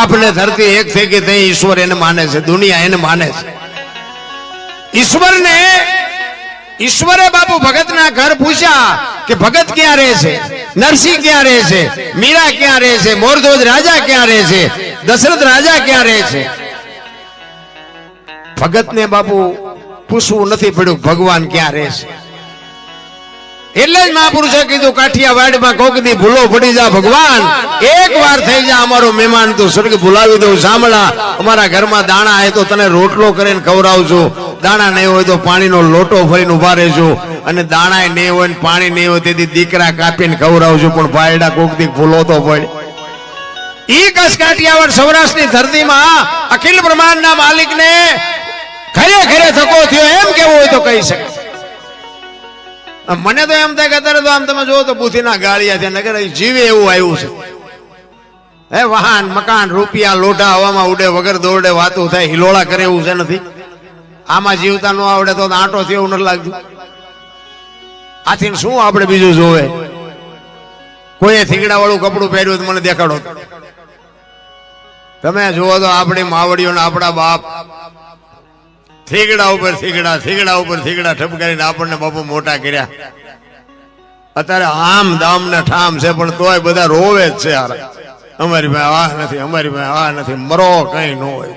બાપ ને ધરતી એક થઈ ગઈ થઈ ઈશ્વર એને માને છે, દુનિયા એને માને છે. ઈશ્વરને, ઈશ્વરે બાપુ ભગતના ઘર પૂછ્યા કે ભગત ક્યાં રહે છે? નરસિંહ ક્યાં રહે છે? મીરા ક્યાં રહે છે? મોરધોજ રાજા ક્યાં રહે છે? દશરથ રાજા ક્યાં રહે છે? ભગતને બાપુ પૂછવું નથી પડ્યું, ભગવાન ક્યાં રહે છે? એટલે જ મહાપુરુષે કીધું કાઠિયાવાડમાં કોક દી ભૂલો પડી જા ભગવાન. એક વાર થઈ જા અમારો મહેમાન, તું સ્વર્ગ ભૂલાવી દઉં, સાંભળા. અમારા ઘરમાં દાણા હોય તો તને રોટલો કરીને ખવડાવજો. દાણા નહીં હોય તો પાણીનો લોટો ભરીને ઊભા રહેજો. અને દાણા નહીં હોય ને પાણી નહીં હોય તેથી દીકરા કાપીને ખવડાવજું, પણ ભાયડા કોક દી ભૂલો તો પડે. ઈ કચ્છ કાઠિયાવાડ સૌરાષ્ટ્રની ધરતીમાં અખિલ બ્રહ્માંડના માલિકને ઘરે થકો થયો, એમ કેવું હોય તો કહી શકે મને તો એમ થાય કે અત્યારે તો આમ તમે જોવો તો બુથીના ગાળિયા છે નગર જીવે એવું આવ્યું છે. હે, વાહન, મકાન, રૂપિયા, લોઢા, હવામાં ઉડે, વગર દોડે વાતો થાય, હિલોળા કરે એવું છે નથી. આમાં જીવતા ન આવડે તો આંટો થયો નથી લાગતું. આથી શું આપણે બીજું જોવે? કોઈએ થીગડા વાળું કપડું પહેર્યું તો મને દેખાડો. તમે જુઓ તો આપણી માવડીઓ આપણા બાપ થીગડા ઉપર થીગડા થીગડા ઉપર થીગડા ઠપકારીને આપણને બાપુ મોટા કર્યા. અત્યારે આમ દામ ને ઠામ છે, પણ તોય બધા રોવે જ છે અમારી પાસે આ નથી, અમારી પાસે આ નથી, મરો કઈ ન હોય.